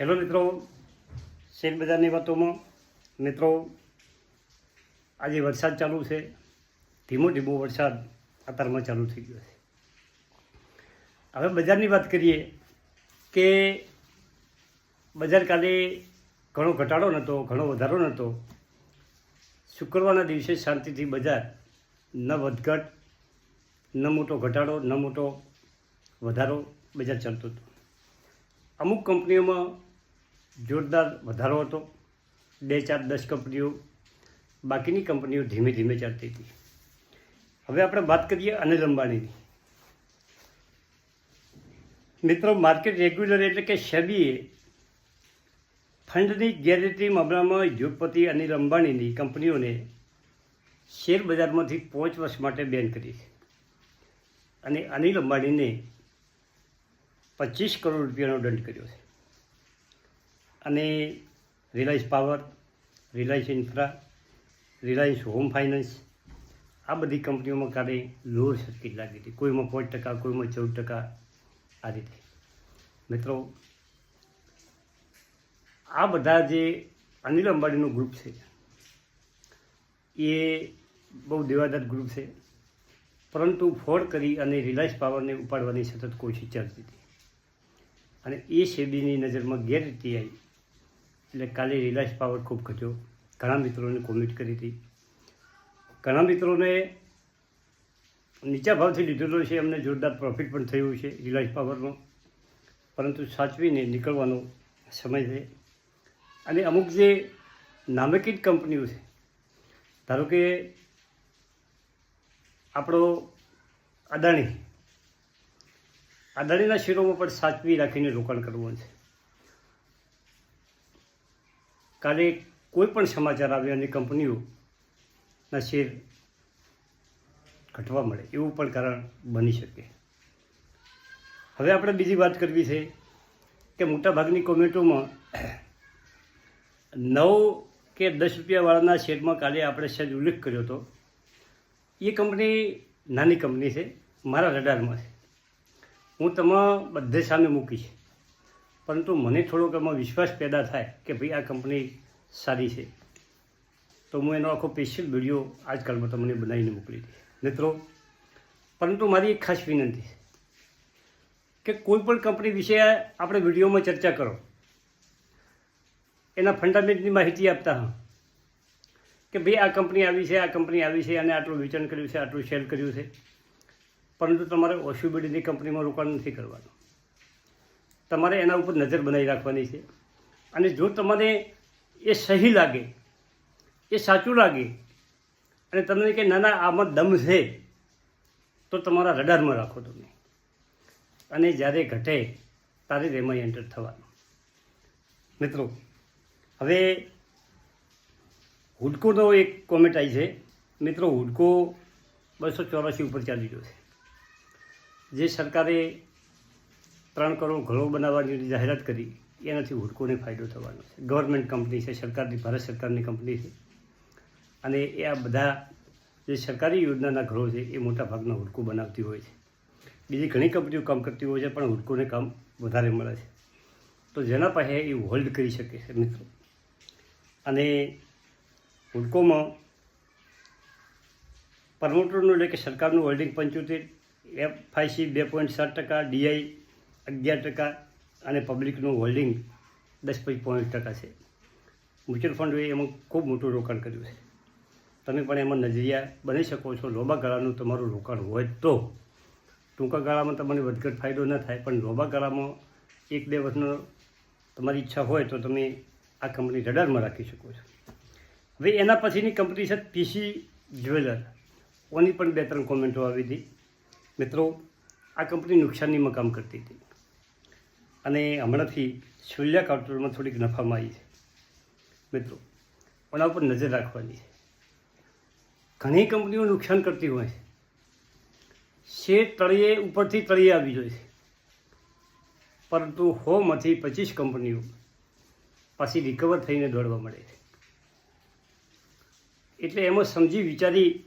Hello મિત્રો. Share બજારની વાતોમાં, મિત્રો, આજે વરસાદ ચાલુ છે. ધીમો ધીમો વરસાદ અત્યારમાં ચાલુ થઈ ગયો છે. હવે બજારની વાત કરીએ કે બજાર કાલે ઘણો ઘટાડો નહોતો, ઘણો વધારો નહોતો. શુક્રવારના દિવસે શાંતિથી બજાર ન વધઘટ, ન મોટો ઘટાડો, ન મોટો વધારો બજાર ચાલતું હતું. અમુક કંપનીઓમાં જોરદાર વધારો હતો. બે ચાર દસ કંપનીઓ, બાકીની કંપનીઓ ધીમે ધીમે ચાલતી હતી. હવે આપણે વાત કરીએ અનિલ અંબાણીની. મિત્રો માર્કેટ રેગ્યુલર એટલે કે સેબીએ ફંડની ગેરરીતિ મામલામાં ઉદ્યોગપતિ અનિલ અંબાણીની કંપનીઓને શેર બજારમાંથી પાંચ વર્ષ માટે બેન કરી છે. અને અનિલ અંબાણીને પચીસ કરોડ રૂપિયાનો દંડ કર્યો છે. અને Reliance power, Reliance infra, Reliance home finance, આ બધી કંપનીઓમાં કાલે લોઅર સર્કિટ લાગી હતી. કોઈમાં પાંચ ટકા, કોઈમાં ચૌદ ટકા આ રીતે. મિત્રો, આ બધા જે અનિલ અંબાણીનું ગ્રુપ છે, એ બહુ દેવાદાર ગ્રુપ છે, પરંતુ ફોડ કરી અને રિલાયન્સ પાવરને ઉપાડવાની સતત કોશિશ ચાલતી હતી. અને એ સેબીની નજરમાં ગેરરીતિ આવી. એટલે કાલે રિલાયન્સ પાવર ખૂબ ઘટ્યો. ઘણા મિત્રોને કોમેન્ટ કરી હતી. ઘણા મિત્રોને નીચા ભાવથી લીધેલો છે એમને જોરદાર પ્રોફિટ પણ થયું છે રિલાયન્સ પાવરનો પરંતુ સાચવીને નીકળવાનો સમય છે. અને અમુક જે નામાંકિત કંપનીઓ છે, ધારો કે આપણો અદાણી. અદાણીના શેરોમાં પણ સાચવી રાખીને રોકાણ કરવું છે. કાલે કોઈ પણ સમાચાર આવે અને કંપનીઓના શેર ઘટવા મળે, એવું પણ કારણ બની શકે. હવે આપણે બીજી વાત કરવી છે કે મોટાભાગની કોમેન્ટોમાં નવ કે દસ રૂપિયાવાળાના શેરમાં કાલે આપણે સહેજ ઉલ્લેખ કર્યો હતો. એ કંપની નાની કંપની છે, મારા રડારમાં છે. હું તમામ બધે સામે મૂકીશ. પરંતુ મને થોડોક એમાં વિશ્વાસ પેદા થાય કે ભાઈ આ કંપની સારી છે. તો હું એનો આખો સ્પેશિયલ વીડિયો આજકાલમાં તમને બનાવીને મોકલી દઈશ. મિત્રો, પરંતુ મારી એક ખાસ વિનંતી છે કે કોઈ પણ કંપની વિશે આપણે વિડીયોમાં ચર્ચા કરો. એના ફંડામેન્ટની માહિતી આપતા હા. કે ભાઈ આ કંપની આવી છે, આ કંપની આવી છે અને આટલું વેચાણ કર્યું છે, આટલું શેર કર્યું છે. પરંતુ તમારે ઓસ્યુબીડીની કંપનીમાં રોકાણ નથી કરવાનું. તમારે એના ઉપર નજર બનાવી રાખવાની છે. અને જો તમને એ સહી લાગે, એ સાચું લાગે, અને તમને કે નાના આમાં દમ છે, તો તમારા રડારમાં રાખો તમે. અને જ્યારે ઘટે, ત્યારે એમાં એન્ટર થવાનું. મિત્રો, હવે હુડકોનો એક કોમેન્ટ આવી છે. મિત્રો, હુડકો બસો ચોરાસી ઉપર ચાલી રહ્યો છે. જે સરકારે ત્રણ કરોડ ઘરો બનાવવાની જાહેરાત કરી, એનાથી હુડકોને ફાયદો થવાનો છે. ગવર્મેન્ટ કંપની છે, સરકારની, ભારત સરકારની કંપની છે. અને એ આ બધા જે સરકારી યોજનાના ઘરો છે, એ મોટા ભાગના હુડકો બનાવતી હોય છે. બીજી ઘણી કંપનીઓ કામ કરતી હોય છે, પણ હુડકોને કામ વધારે મળે છે. તો જેના પાસે એ હોલ્ડ કરી શકે છે મિત્રો. અને હુડકોમાં પ્રમોટરનું એટલે કે સરકારનું હોલ્ડિંગ પંચોતેર એફ ફાઈસી બે પોઈન્ટ સાત ટકા, ડીઆઈ અગિયાર ટકા અને પબ્લિકનું હોલ્ડિંગ દસ પોઈન્ટ ટકા છે. મ્યુચ્યુઅલ ફંડોએ એમાં ખૂબ મોટું રોકાણ કર્યું છે. તમે પણ એમાં નજરિયા બની શકો છો. લાંબા ગાળાનું તમારું રોકાણ હોય તો. ટૂંકા ગાળામાં તમને વધઘટ ફાયદો ન થાય, પણ લાંબા ગાળામાં એક બે વર્ષનો તમારી ઈચ્છા હોય તો તમે આ કંપની રડારમાં રાખી શકો છો. હવે એના પછીની કંપની છે પીસી જ્વેલર ઓની પણ બે ત્રણ કોમેન્ટો આવી હતી. મિત્રો, આ કંપની નુકસાનીમાં કામ કરતી હતી. અને હમણાંથી છેલ્લા કાઉન્ટરમાં થોડીક નફામાં આવી છે. મિત્રો ઓના ઉપર નજર રાખવાની છે. ઘણી કંપનીઓ નુકસાન કરતી હોય છે. શેર તળિયે ઉપરથી તળિયે આવી જોઈએ છે. પરંતુ હોમાંથી પચીસ કંપનીઓ પાછી રિકવર થઈને દોડવા મળે છે. એટલે એમાં સમજી વિચારી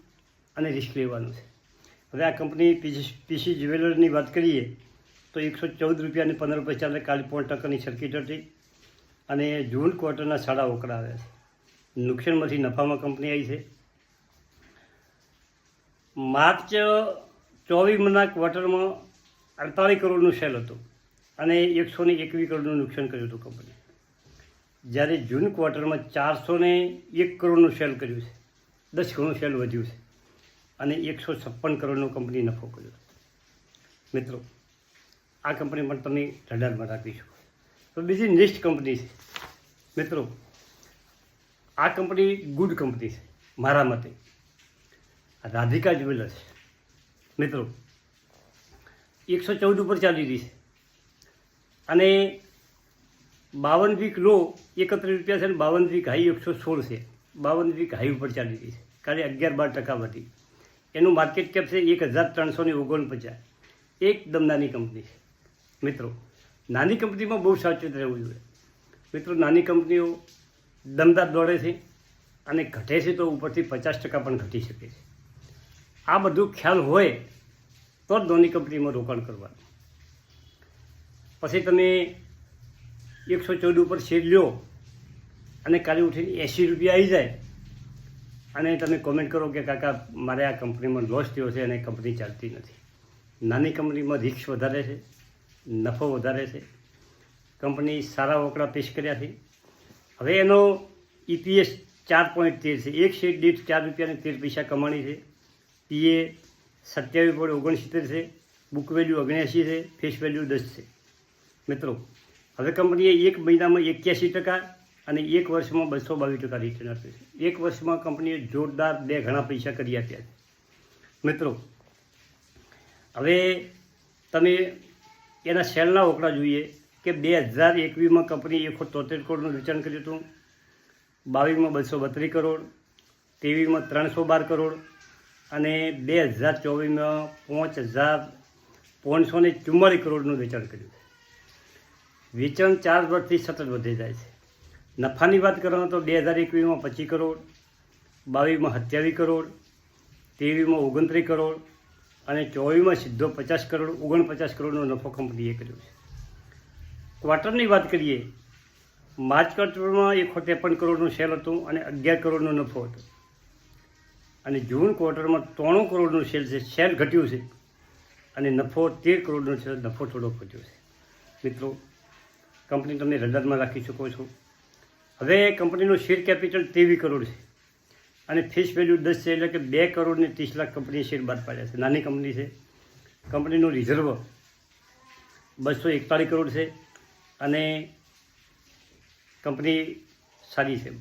અને રિસ્ક લેવાનું છે. હવે આ કંપની પીસી જ્વેલરની વાત કરીએ તો એકસો ચૌદ રૂપિયાની પંદર રૂપિયા ચાલે કાલે પોણ ટકાની સર્કિટ હતી અને જૂન ક્વાર્ટરના સાડા ઓકડા આવ્યા છે. નુકસાનમાંથી નફામાં કંપની આવી છે. માર્ચ ચોવીસના ક્વાર્ટરમાં અડતાલીસ કરોડનું સેલ હતું અને એકસો ને એકવીસ કરોડનું નુકસાન કર્યું હતું કંપની જ્યારે જૂન ક્વાર્ટરમાં ચારસો ને એક કરોડનું સેલ કર્યું છે. દસ ગણું સેલ વધ્યું છે. અને એકસો છપ્પન કરોડનો કંપની નફો કર્યો મિત્રો આ કંપની પણ તમે રડારમાં રાખી શકો. તો બીજી નેક્સ્ટ કંપની છે. મિત્રો, આ કંપની ગુડ કંપની છે, મારા મતે. રાધિકા જ્વેલર્સ મિત્રો, એકસો ચૌદ ઉપર ચાલી રહી છે. અને બાવન વીક લો, એકત્રીસ રૂપિયા છે અને બાવન વીક હાઈ એકસો સોળ છે. બાવન વીક હાઈ ઉપર ચાલી રહી છે. કાલે અગિયાર બાર ટકા વધી. એનું માર્કેટ કેપ છે એક હજાર ત્રણસો ને ઓગણપચાસ. એકદમ નાની કંપની છે. મિત્રો, નાની કંપનીમાં બહુ સાવચેત રહેવું જોઈએ. મિત્રો, નાની કંપનીઓ દમદાર દોડે છે અને ઘટે છે તો ઉપરથી પચાસ ટકા પણ ઘટી શકે છે. આ બધું ખ્યાલ હોય તો જ નાની કંપનીમાં રોકાણ કરવાનું. પછી તમે એકસો ચૌદ ઉપર શેર લ્યો અને કાલે ઉઠીને એંસી રૂપિયા આવી જાય અને તમે કોમેન્ટ કરો કે, કાકા, મારે આ કંપનીમાં લોસ થયો છે અને કંપની ચાલતી નથી. નાની કંપનીમાં રિક્ષ વધારે છે. નફો વધારે છે. કંપની સારા વકડા પેશ કર્યા છે. હવે એનો ઈપીએસ ચાર પોઈન્ટ તેર છે. એક શેર દીઠ ચાર રૂપિયાને તેર પૈસા કમાણી છે. પીએ સત્યાવીસ પોઈન્ટ ઓગણસિત્તેર છે. બુક વેલ્યુ ઓગણ્યાસી છે. ફેસ વેલ્યુ દસ છે. મિત્રો, હવે કંપનીએ એક મહિનામાં એક્યાસી ટકા અને એક વર્ષમાં બસો બાવીસ ટકા રિટર્ન આપ્યું છે. એક વર્ષમાં કંપનીએ જોરદાર બે ઘણા પૈસા કરી આપ્યા છે. મિત્રો, હવે તમે એના સેલના ઓકડા જોઈએ કે બે હજાર એકવીસમાં કંપની એકસો તોતેર કરોડનું વેચાણ કર્યું હતું. બાવીસમાં બસો બત્રીસ કરોડ, ત્રેવીસમાં ત્રણસો બાર કરોડ અને બે હજાર ચોવીસમાં પાંચ હજાર પાંચસો ને ચુમ્માળીસ કરોડનું વેચાણ કર્યું. વેચાણ ચાર વર્ષથી સતત વધી જાય છે. નફાની વાત કરવામાં તો બે હજાર એકવીસમાં પચીસ કરોડ, બાવીસમાં સત્યાવીસ કરોડ, ત્રેવીસમાં ઓગણત્રીસ કરોડ અને ચોવીસમાં સીધો પચાસ કરોડ, ઓગણપચાસ કરોડનો નફો કંપનીએ કર્યો છે. ક્વાર્ટરની વાત કરીએ, માર્ચ ક્વાર્ટરમાં એકસો ત્રેપન કરોડનું સેલ હતું અને અગિયાર કરોડનો નફો હતો. અને જૂન ક્વાર્ટરમાં ત્રણું કરોડનું સેલ છે સેલ ઘટ્યું છે અને નફો તેર કરોડનો છે, નફો થોડો ઘટ્યો છે. મિત્રો, કંપની તમે રડારમાં રાખી શકો છો. હવે કંપનીનું શેર કેપિટલ ત્રેવીસ કરોડ છે. અને ફેસ વેલ્યુ દસ છે એટલે કે બે કરોડ ને ત્રીસ લાખ કંપનીએ શેર બહાર પાડ્યા છે. નાની કંપની છે. કંપનીનું રિઝર્વ બસો એકતાળીસ કરોડ છે અને કંપની સારી છે.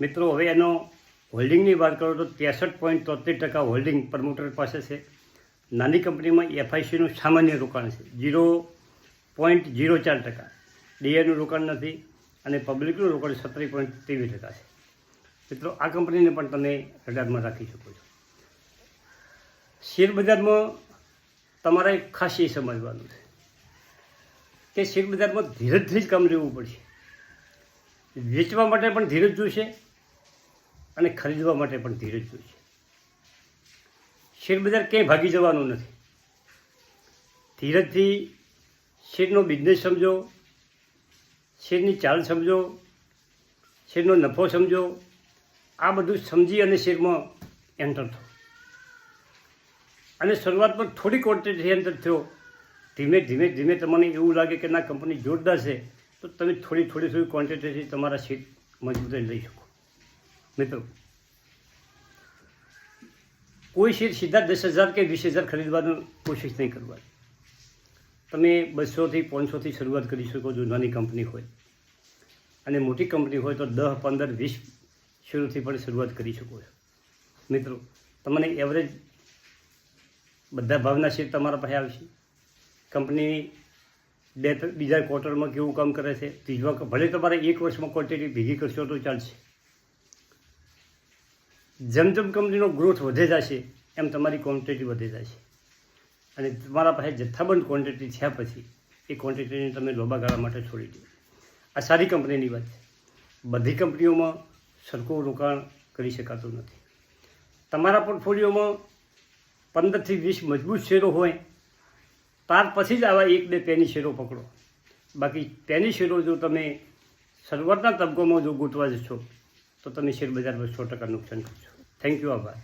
મિત્રો, હવે એનો હોલ્ડિંગની વાત કરો તો ત્રેસઠ પોઈન્ટ તોતેર ટકા હોલ્ડિંગ પ્રમોટર પાસે છે. નાની કંપનીમાં એફઆઈસીનું સામાન્ય રોકાણ છે. ઝીરો પોઈન્ટ ઝીરો ચાર ટકા. ડીએનું રોકાણ નથી અને પબ્લિકનું રોકાણ સત્તરી પોઈન્ટ ત્રેવીસ ટકા છે. મિત્રો, આ કંપનીને પણ તમે રડારમાં રાખી શકો છો. શેર બજારમાં તમારે ખાસ એ સમજવાનું છે કે શેર બજારમાં ધીરજથી જ કામ લેવું પડશે. વેચવા માટે પણ ધીરજ જોઈશે અને ખરીદવા માટે પણ ધીરજ જોઈશે શેર બજાર ક્યાંય ભાગી જવાનું નથી. ધીરજથી શેરનો બિઝનેસ સમજો, શેરની ચાલ સમજો, શેરનો નફો સમજો આ બધું સમજી અને શેરમાં એન્ટર થયો. અને શરૂઆતમાં થોડી ક્વોન્ટિટી એન્ટર થયો. ધીમે ધીમે ધીમે તમને એવું લાગે કે ના કંપની જોરદાર છે, તો તમે થોડી થોડી થોડી ક્વોન્ટિટીથી તમારા શેર મજબૂતાઈ લઈ શકો. મિત્રો, કોઈ શેર સીધા દસ હજાર કે વીસ હજાર ખરીદવાની કોશિશ નહીં કરવાની. તમે બસોથી પાંચસોથી શરૂઆત કરી શકો, જો નાની કંપની હોય. અને મોટી કંપની હોય તો દસ, પંદર, વીસ શેરોથી પણ શરૂઆત કરી શકો છો. મિત્રો, તમને એવરેજ બધા ભાવના શેર તમારા પાસે આવશે. કંપની બે બીજા ક્વાર્ટરમાં કેવું કામ કરે છે? ત્રીજા ભલે તમારે એક વર્ષમાં ક્વોન્ટિટી ભેગી કરશો તો ચાલશે. જેમ જેમ કંપનીનો ગ્રોથ વધે જશે, એમ તમારી ક્વોન્ટિટી વધે જશે. અને તમારા પાસે જથ્થાબંધ ક્વોન્ટિટી થયા પછી, એ ક્વોન્ટિટીને તમે લાંબા ગાળા માટે છોડી દો. આ સારી કંપનીની વાત છે. બધી કંપનીઓમાં સરખું રોકાણ કરી શકાતું નથી. તમારા પોર્ટફોલિયોમાં પંદરથી વીસ મજબૂત શેરો હોય, ત્યાર પછી જ આવા એક બે પેની શેરો પકડો. બાકી પેની શેરો જો તમે શરૂઆતના તબક્કામાં જો ગોતવા જશો, તો તમે શેર બજારમાં સો ટકા નુકસાન કરશો. થેન્ક યુ આભાર.